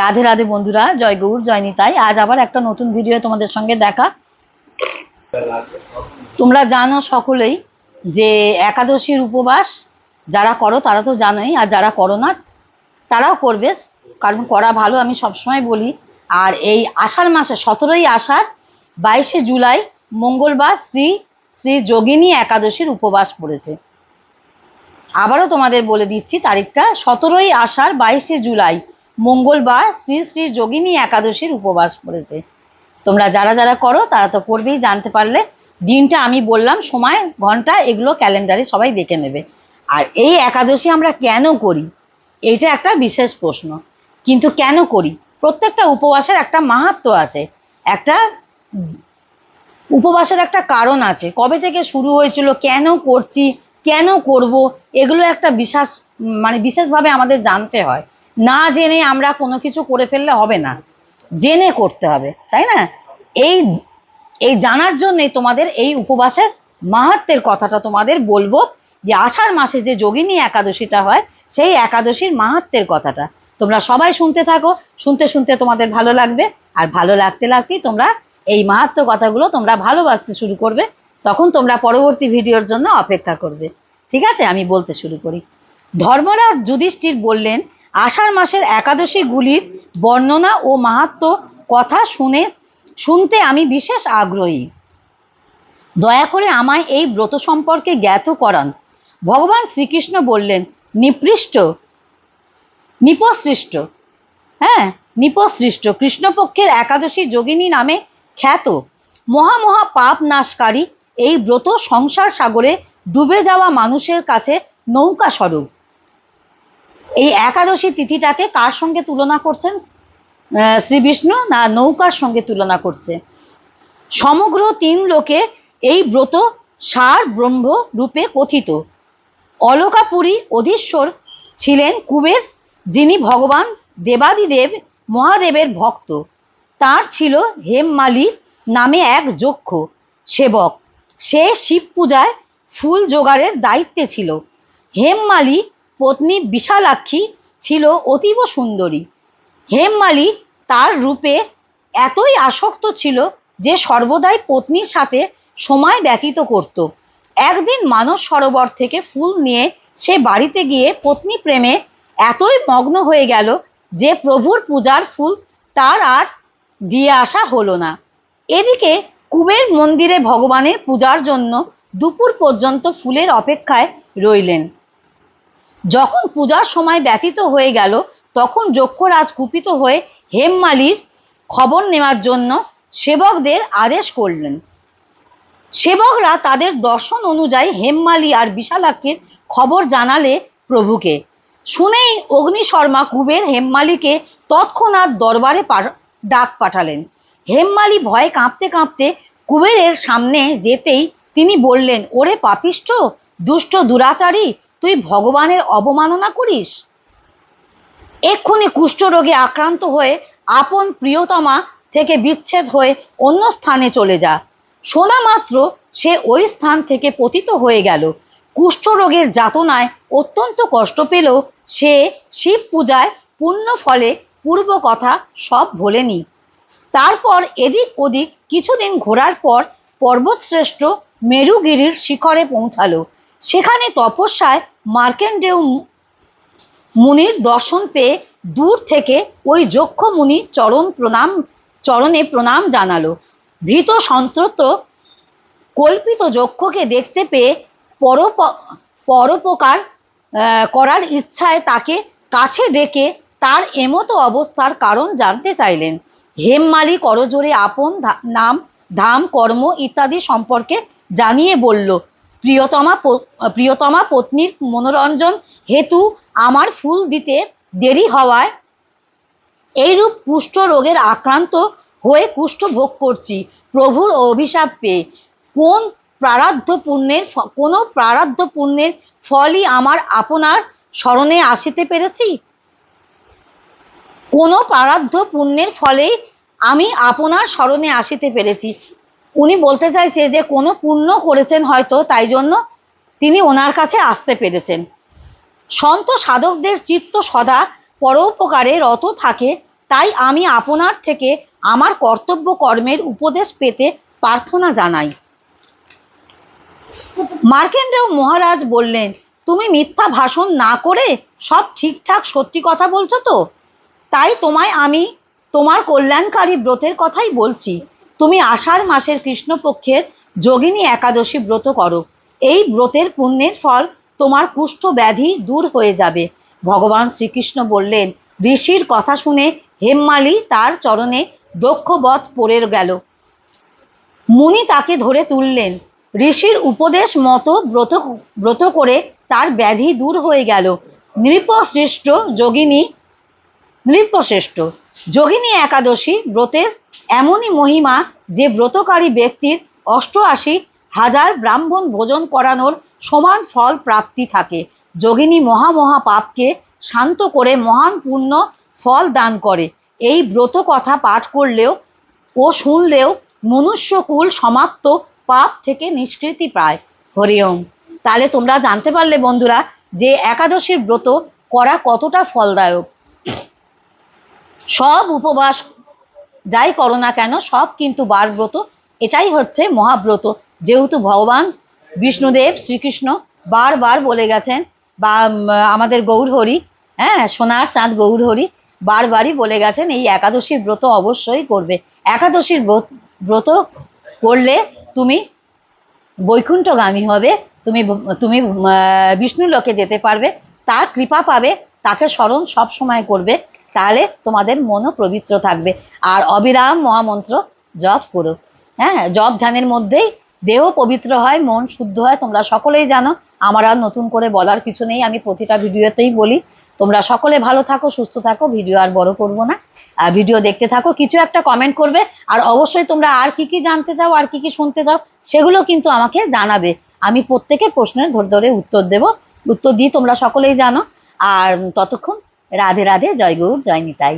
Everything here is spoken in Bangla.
রাধে রাধে বন্ধুরা, জয় গৌর, জয় নিতাই। আজ আবার একটা নতুন ভিডিও তোমাদের সঙ্গে দেখা। তোমরা জানো সকলেই যে একাদশীর উপবাস যারা করো, তারা তো জানোই, আর যারা করো না, তারাও করবে। কারণ করা ভালো, আমি সবসময় বলি। আর এই আষাঢ় মাসে, সতেরোই আষাঢ়, বাইশে জুলাই, মঙ্গলবার শ্রী শ্রী যোগিনী একাদশীর উপবাস পড়েছে। আবারও তোমাদের বলে দিচ্ছি, তারিখটা সতেরোই আষাঢ়, বাইশে জুলাই। মঙ্গলবার শ্রী শ্রী যোগিনী একাদশীর উপবাস পড়েছে তোমরা যারা যারা করো, তারা তো করবেই, জানতে পারলে। দিনটা আমি বললাম, সময়, ঘণ্টা, এগুলো ক্যালেন্ডারে সবাই দেখে নেবে। আর এই একাদশী আমরা কেন করি? এইটা একটা বিশেষ প্রশ্ন। কিন্তু কেন করি? প্রত্যেকটা উপবাসের একটা মাহাত্ম আছে। একটা উপবাসের একটা কারণ আছে। কবে থেকে শুরু হয়েছিল, কেন করছি, কেন করব, এগুলো একটা বিশেষ মানে বিশেষভাবে আমাদের জানতে হয়। না জেনে আমরা কোনো কিছু করে ফেললে হবে না। জেনে করতে হবে, তাই না? এই এই জানার জন্যই তোমাদের এই উপবাসের মাহাত্মের কথাটা তোমাদের বলব যে আষাঢ় মাসে যে যোগিনী একাদশীটা হয়, সেই একাদশীর মাহাত্মের কথাটা। তোমরা সবাই শুনতে থাকো, শুনতে শুনতে তোমাদের ভালো লাগবে, আর ভালো লাগতে লাগতেই তোমরা এই মাহাত্ম কথাগুলো তোমরা ভালোবাসতে শুরু করবে, তখন তোমরা পরবর্তী ভিডিওর জন্য অপেক্ষা করবে। ঠিক আছে? আমি বলতে শুরু করি। ধর্মরাজ যুধিষ্ঠির বললেন, আষাঢ় মাসের একাদশীগুলির বর্ণনা ও মাহাত্ম কথা শুনে, শুনতে আমি বিশেষ আগ্রহী। দয়া করে আমায় এই ব্রত সম্পর্কে জ্ঞাত করান। ভগবান শ্রীকৃষ্ণ বললেন, নিপৃষ্ট, নিপসৃষ্ট। হ্যাঁ নিপসৃষ্ট। কৃষ্ণপক্ষের একাদশী যোগিনী নামে খ্যাত। মহা মহা পাপ নাশকারী এই ব্রত সংসার সাগরে ডুবে যাওয়া মানুষের কাছে নৌকা স্বরূপ। এই একাদশী তিথিটাকে কার সঙ্গে তুলনা করছেন? শ্রী বিষ্ণু না নৌকার সঙ্গে তুলনা করছে? সমগ্র তিন লোকে এই ব্রত সার ব্রহ্ম রূপে কথিত। অলকাপুরী অধীশ্বর ছিলেন কুবের, যিনি ভগবান দেবাদিদেব মহাদেবের ভক্ত। তার ছিল হেমমালি নামে এক যক্ষ সেবক। সে শিব পূজায় ফুল জোগাড়ের দায়িত্বে ছিল। হেমমালি পত্নী বিশালাক্ষী ছিল অতীব সুন্দরী। হেমমালি তার রূপে এতই আসক্ত ছিল যে সর্বদাই পত্নীর সাথে সময় ব্যতীত করত। একদিন মানস সরোবর থেকে ফুল নিয়ে সে বাড়িতে গিয়ে পত্নী প্রেমে এতই মগ্ন হয়ে গেল যে প্রভুর পূজার ফুল তার আর দিয়ে আসা হলো না। এদিকে কুবের মন্দিরে ভগবানের পূজার জন্য দুপুর পর্যন্ত ফুলের অপেক্ষায় রইলেন। যখন পূজার সময় ব্যতীত হয়ে গেল, তখন যক্ষরাজ কুপিত হয়ে হেমমালির খবর নেওয়ার জন্য সেবকদের আদেশ করলেন। সেবকরা তাদের দর্শন অনুযায়ী হেমমালি আর বিশালাক্ষীর খবর জানালে প্রভুকে। শুনেই অগ্নি শর্মা কুবের হেমমালিকে তৎক্ষণাৎ দরবারে ডাক পাঠালেন। হেমমালি ভয়ে কাঁপতে কাঁপতে কুবেরের সামনে যেতেই তিনি বললেন, ওরে পাপিষ্ঠ, দুষ্ট দুরাচারী, তুই ভগবানের অবমাননা করিস? এক্ষুনি কুষ্ঠরোগে আক্রান্ত হয়ে আপন প্রিয়তমা থেকে বিচ্ছেদ হয়ে অন্য স্থানে চলে যা। শোনা মাত্র সে ওই স্থান থেকে পতিত হয়ে গেল। কুষ্ঠরোগের যাতনায় অত্যন্ত কষ্ট পেলেও সে শিব পূজায় পূর্ণ ফলে পূর্ব কথা সব ভোলেনি। তারপর এদিক ওদিক কিছুদিন ঘোরার পর পর্বতশ্রেষ্ঠ মেরুগিরির শিখরে পৌঁছালো। সেখানে তপস্যায় মার্কেন্ডেয় মুনির দর্শন পেয়ে দূর থেকে ওই যক্ষ মুনির চরণ প্রণাম, চরণে প্রণাম জানালো। ভীত সন্তত কল্পিত যক্ষকে দেখতে পেয়ে পরোপ পরোপকার করার ইচ্ছায় তাকে কাছে ডেকে তার এমতো অবস্থার কারণ জানতে চাইলেন। হেমমালি করজোরে আপন নাম, ধাম, কর্ম ইত্যাদি সম্পর্কে জানিয়ে বলল, প্রিয়তমা প্রিয়তমা পত্নীর মনোরঞ্জন হেতু আমার ফুল দিতে দেরি হওয়ায় এইরূপ কুষ্ঠ রোগের আক্রান্ত হয়ে কুষ্ঠ ভোগ করছি। প্রভুর অভিশাপ পেয়ে কোন প্রারাধ্য পুণ্যের কোনো প্রারাধ্য পুণ্যের ফলই আমার আপনার স্মরণে আসিতে পেরেছি? কোনো প্রারাধ্য পুণ্যের ফলেই আমি আপনার স্মরণে আসিতে পেরেছি। উনি বলতে চাইছে যে কোনো পুণ্য করেছেন হয়তো, তাই জন্য তিনি ওনার কাছে আসতে পেরেছেন। সন্ত সাধকদের চিত্ত সদা পরোপকারে রত থাকে, তাই আমি আপনার থেকে আমার কর্তব্য কর্মের উপদেশ পেতে প্রার্থনা জানাই। মার্কেন্ডেয় মহারাজ বললেন, তুমি মিথ্যা ভাষণ না করে সব ঠিকঠাক সত্যি কথা বলছো তো? তাই তোমায় আমি তোমার কল্যাণকারী ব্রতের কথাই বলছি। তুমি আষাঢ় মাসের কৃষ্ণপক্ষের যোগিনী একাদশী ব্রত করো। এই ব্রতের পুণ্যের ফল তোমার কুষ্ঠ ব্যাধি দূর হয়ে যাবে। ভগবান শ্রীকৃষ্ণ বললেন, ঋষির কথা শুনে হেমমালি তার চরণে দক্ষবধ পড়ে গেল। মুনি তাকে ধরে তুললেন। ঋষির উপদেশ মতো ব্রত ব্রত করে তার ব্যাধি দূর হয়ে গেল। নৃপশ্রেষ্ঠ যোগিনী নৃপশ্রেষ্ঠ যোগিনী একাদশী ব্রতের এমনই মহিমা যে ব্রতকারী ব্যক্তির অষ্টআশি হাজার ব্রাহ্মণ ভোজন করানোর সমান ফল প্রাপ্তি থাকে। যোগিনী মহা মহা পাপকে শান্ত করে মহান পূর্ণ ফল দান করে। এই ব্রত কথা পাঠ করলেও ও শুনলেও মনুষ্যকুল সমাপ্ত পাপ থেকে নিষ্কৃতি পায়। হরি ওম। তাহলে তোমরা জানতে পারলে বন্ধুরা যে একাদশীর ব্রত করা কতটা ফলদায়ক। সব উপবাস যাই করো না কেন, সব কিন্তু বার ব্রত এটাই হচ্ছে মহাব্রত। যেহেতু ভগবান বিষ্ণুদেব শ্রীকৃষ্ণ বারবার বলে গেছেন, বা আমাদের গৌরহরি হ্যাঁ সোনার চাঁদ গৌরহরি বারবারই বলে গেছেন, এই একাদশীর ব্রত অবশ্যই করবে। একাদশীর ব্রত ব্রত করলে তুমি বৈকুণ্ঠগামী হবে, তুমি তুমি বিষ্ণু লোকে যেতে পারবে, তার কৃপা পাবে, তাকে স্মরণ সব সময় করবে। তাহলে তোমাদের মনও পবিত্র থাকবে। আর অবিরাম মহামন্ত্র জপ করো। হ্যাঁ জপ ধ্যানের মধ্যেই দেহ পবিত্র হয়, মন শুদ্ধ হয়, তোমরা সকলেই জানো। আমার আর নতুন করে বলার কিছু নেই, আমি প্রতিটা ভিডিওতেই বলি। তোমরা সকলে ভালো থাকো, সুস্থ থাকো, ভিডিও আর বড় করব না। আর ভিডিও দেখতে থাকো, কিছু একটা কমেন্ট করবে। আর অবশ্যই তোমরা আর কি কি জানতে চাও, আর কি কি শুনতে চাও, সেগুলো কিন্তু আমাকে জানাবে। আমি প্রত্যেকের প্রশ্নের ধরে ধরে উত্তর দেব। উত্তর দিই, তোমরা সকলেই জানো। আর ততক্ষণ রাধে রাধে জয় গৌর জয় নিতাই।